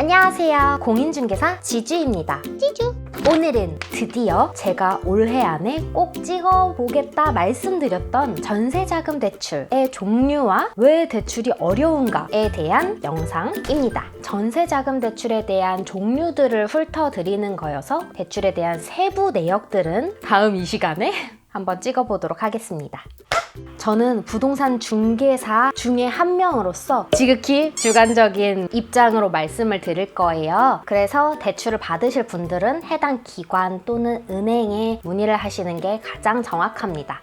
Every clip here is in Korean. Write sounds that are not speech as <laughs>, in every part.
안녕하세요. 공인중개사 지주입니다. 지주. 오늘은 드디어 제가 올해 안에 꼭 찍어보겠다 말씀드렸던 전세자금 대출의 종류와 왜 대출이 어려운가에 대한 영상입니다. 전세자금 대출에 대한 종류들을 훑어드리는 거여서 대출에 대한 세부 내역들은 다음 이 시간에 <laughs> 한번 찍어보도록 하겠습니다. 저는 부동산 중개사 중에 한 명으로서 지극히 주관적인 입장으로 말씀을 드릴 거예요. 그래서 대출을 받으실 분들은 해당 기관 또는 은행에 문의를 하시는 게 가장 정확합니다.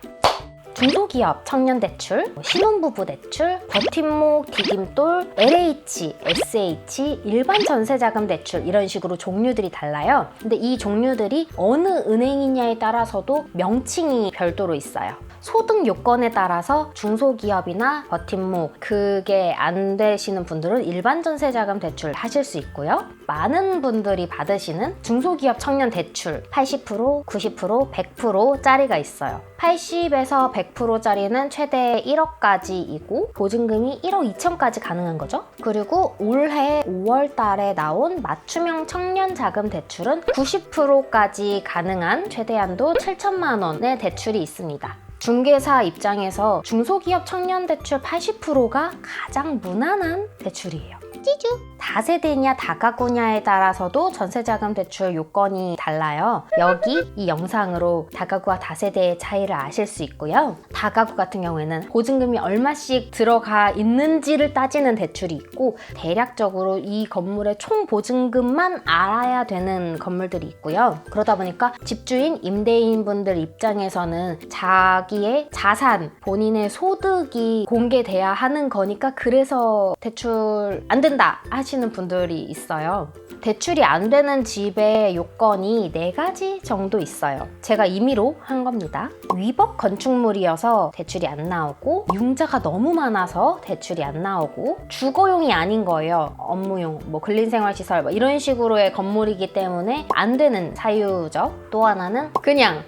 중소기업 청년대출, 신혼부부 대출, 버팀목, 디딤돌, LH, SH, 일반 전세자금 대출 이런 식으로 종류들이 달라요. 근데 이 종류들이 어느 은행이냐에 따라서도 명칭이 별도로 있어요. 소득 요건에 따라서 중소기업이나 버팀목 그게 안 되시는 분들은 일반 전세자금 대출 하실 수 있고요. 많은 분들이 받으시는 중소기업 청년 대출 80%, 90%, 100%짜리가 있어요. 80에서 100% 짜리는 최대 1억까지이고 보증금이 1억 2천까지 가능한 거죠. 그리고 올해 5월 달에 나온 맞춤형 청년 자금 대출은 90%까지 가능한 최대한도 7천만 원의 대출이 있습니다. 중개사 입장에서 중소기업 청년 대출 80%가 가장 무난한 대출이에요. 찌주. 다세대냐 다가구냐에 따라서도 전세자금 대출 요건이 달라요. 여기 이 영상으로 다가구와 다세대의 차이를 아실 수 있고요. 다가구 같은 경우에는 보증금이 얼마씩 들어가 있는지를 따지는 대출이 있고 대략적으로 이 건물의 총 보증금만 알아야 되는 건물들이 있고요. 그러다 보니까 집주인, 임대인 분들 입장에서는 자기의 자산, 본인의 소득이 공개돼야 하는 거니까 그래서 대출 안 된다 하시는 분들이 있어요. 대출이 안 되는 집의 요건이 네 가지 정도 있어요. 제가 임의로 한 겁니다. 위법 건축물이어서 대출이 안 나오고 융자가 너무 많아서 대출이 안 나오고 주거용이 아닌 거예요. 업무용, 뭐 근린생활시설 뭐 이런 식으로의 건물이기 때문에 안 되는 사유죠. 또 하나는 그냥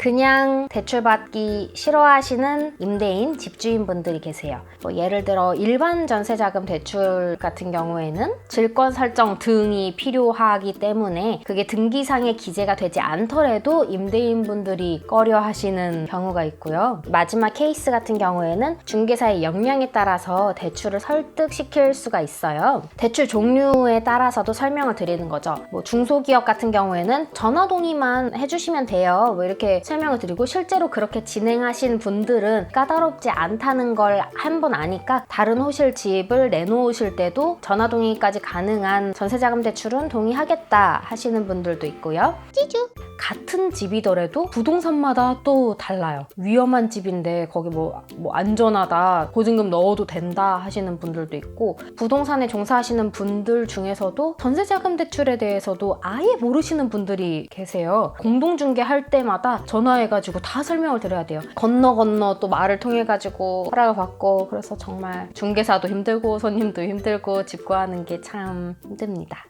그냥 대출받기 싫어하시는 임대인, 집주인분들이 계세요. 뭐 예를 들어 일반 전세자금 대출 같은 경우에는 질권 설정 등이 필요하기 때문에 그게 등기상에 기재가 되지 않더라도 임대인분들이 꺼려 하시는 경우가 있고요. 마지막 케이스 같은 경우에는 중개사의 역량에 따라서 대출을 설득시킬 수가 있어요. 대출 종류에 따라서도 설명을 드리는 거죠. 뭐 중소기업 같은 경우에는 전화 동의만 해주시면 돼요. 뭐 이렇게 설명을 드리고 실제로 그렇게 진행하신 분들은 까다롭지 않다는 걸 한 번 아니까 다른 호실 집을 내놓으실 때도 전화 동의까지 가능한 전세자금 대출은 동의하겠다 하시는 분들도 있고요. 찌주 같은 집이더라도 부동산마다 또 달라요. 위험한 집인데 거기 뭐, 뭐 안전하다, 보증금 넣어도 된다 하시는 분들도 있고 부동산에 종사하시는 분들 중에서도 전세자금 대출에 대해서도 아예 모르시는 분들이 계세요. 공동중개 할 때마다 전화해가지고 다 설명을 드려야 돼요. 건너 건너 또 말을 통해가지고 허락을 받고 그래서 정말 중개사도 힘들고 손님도 힘들고 집 구하는 게 참 힘듭니다.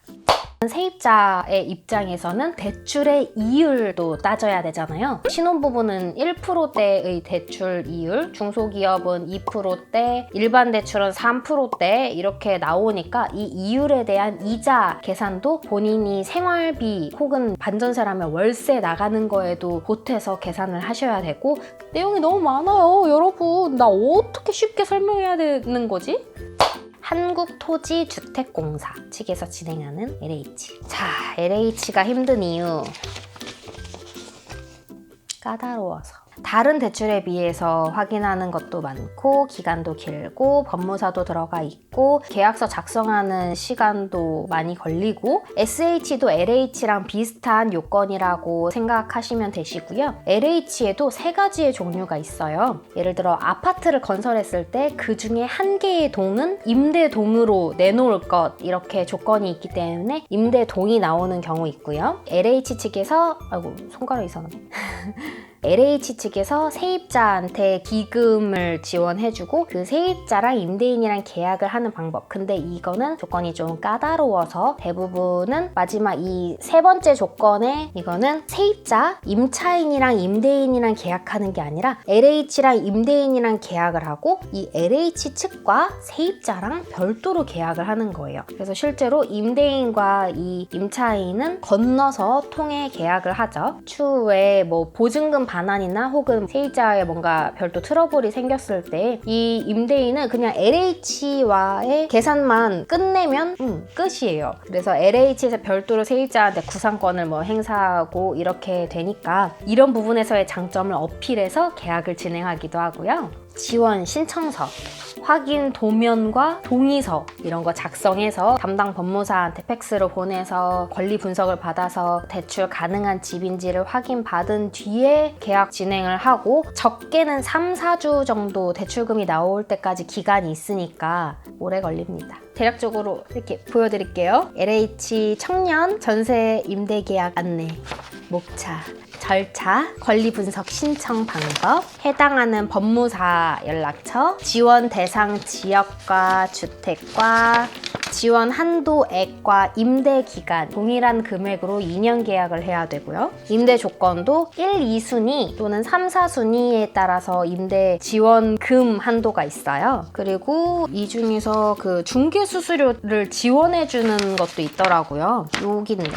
세입자의 입장에서는 대출의 이율도 따져야 되잖아요. 신혼부부는 1%대의 대출 이율, 중소기업은 2%대, 일반 대출은 3%대 이렇게 나오니까 이 이율에 대한 이자 계산도 본인이 생활비 혹은 반전세라면 월세 나가는 거에도 보태서 계산을 하셔야 되고 내용이 너무 많아요. 여러분, 나 어떻게 쉽게 설명해야 되는 거지? 한국토지주택공사 측에서 진행하는 LH. 자, LH가 힘든 이유. 까다로워서. 다른 대출에 비해서 확인하는 것도 많고 기간도 길고 법무사도 들어가 있고 계약서 작성하는 시간도 많이 걸리고 SH도 LH랑 비슷한 요건이라고 생각하시면 되시고요. LH에도 세 가지의 종류가 있어요. 예를 들어 아파트를 건설했을 때 그 중에 한 개의 동은 임대 동으로 내놓을 것 이렇게 조건이 있기 때문에 임대 동이 나오는 경우 있고요. LH 측에서 아이고 손가락 이상하네. <laughs> LH 측에서 세입자한테 기금을 지원해주고 그 세입자랑 임대인이랑 계약을 하는 방법. 근데 이거는 조건이 좀 까다로워서 대부분은 마지막 이 세 번째 조건에 이거는 세입자, 임차인이랑 임대인이랑 계약하는 게 아니라 LH랑 임대인이랑 계약을 하고 이 LH 측과 세입자랑 별도로 계약을 하는 거예요. 그래서 실제로 임대인과 이 임차인은 건너서 통해 계약을 하죠. 추후에 뭐 보증금 반환이나 혹은 세입자의 뭔가 별도 트러블이 생겼을 때 이 임대인은 그냥 LH와의 계산만 끝내면 음, 끝이에요. 그래서 LH에서 별도로 세입자한테 구상권을 뭐 행사하고 이렇게 되니까 이런 부분에서의 장점을 어필해서 계약을 진행하기도 하고요. 지원 신청서, 확인 도면과 동의서 이런 거 작성해서 담당 법무사한테 팩스로 보내서 권리 분석을 받아서 대출 가능한 집인지를 확인받은 뒤에 계약 진행을 하고 적게는 3, 4주 정도 대출금이 나올 때까지 기간이 있으니까 오래 걸립니다. 대략적으로 이렇게 보여드릴게요. LH 청년 전세 임대 계약 안내, 목차, 절차, 권리 분석 신청 방법, 해당하는 법무사 연락처, 지원 대상 지역과 주택과 지원 한도액과 임대 기간 동일한 금액으로 2년 계약을 해야 되고요. 임대 조건도 1, 2순위 또는 3, 4순위에 따라서 임대 지원금 한도가 있어요. 그리고 이 중에서 그 중개 수수료를 지원해 주는 것도 있더라고요. 여기 있네.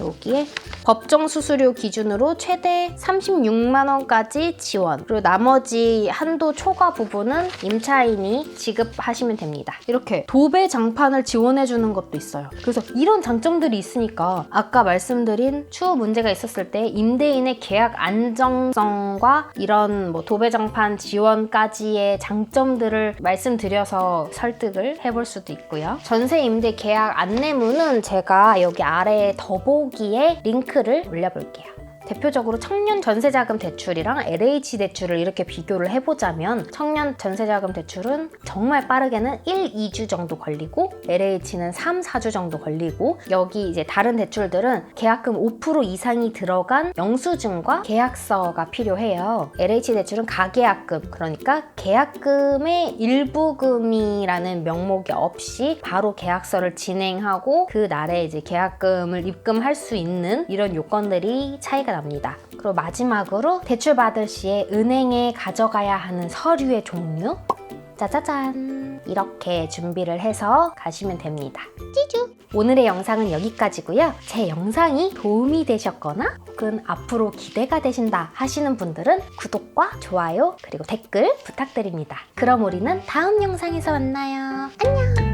여기에 법정 수수료 기준으로 최대 36만 원까지 지원. 그리고 나머지 한도 초과 부분은 임차인이 지급하시면 됩니다. 이렇게 도배 장판을 지원해 주는 것도 있어요. 그래서 이런 장점들이 있으니까 아까 말씀드린 추후 문제가 있었을 때 임대인의 계약 안정성과 이런 뭐 도배 장판 지원까지의 장점들을 말씀드려서 설득을 해볼 수도 있고요. 전세 임대 계약 안내문은 제가 여기 아래 더보 기에 링크를 올려볼게요. 대표적으로 청년 전세자금 대출이랑 LH 대출을 이렇게 비교를 해보자면 청년 전세자금 대출은 정말 빠르게는 1, 2주 정도 걸리고 LH는 3, 4주 정도 걸리고 여기 이제 다른 대출들은 계약금 5% 이상이 들어간 영수증과 계약서가 필요해요. LH 대출은 가계약금 그러니까 계약금의 일부금이라는 명목이 없이 바로 계약서를 진행하고 그 날에 이제 계약금을 입금할 수 있는 이런 요건들이 차이가 납니다. 그리고 마지막으로 대출 받을 시에 은행에 가져가야 하는 서류의 종류 짜자잔 이렇게 준비를 해서 가시면 됩니다. 찌주 오늘의 영상은 여기까지고요. 제 영상이 도움이 되셨거나 혹은 앞으로 기대가 되신다 하시는 분들은 구독과 좋아요 그리고 댓글 부탁드립니다. 그럼 우리는 다음 영상에서 만나요. 안녕.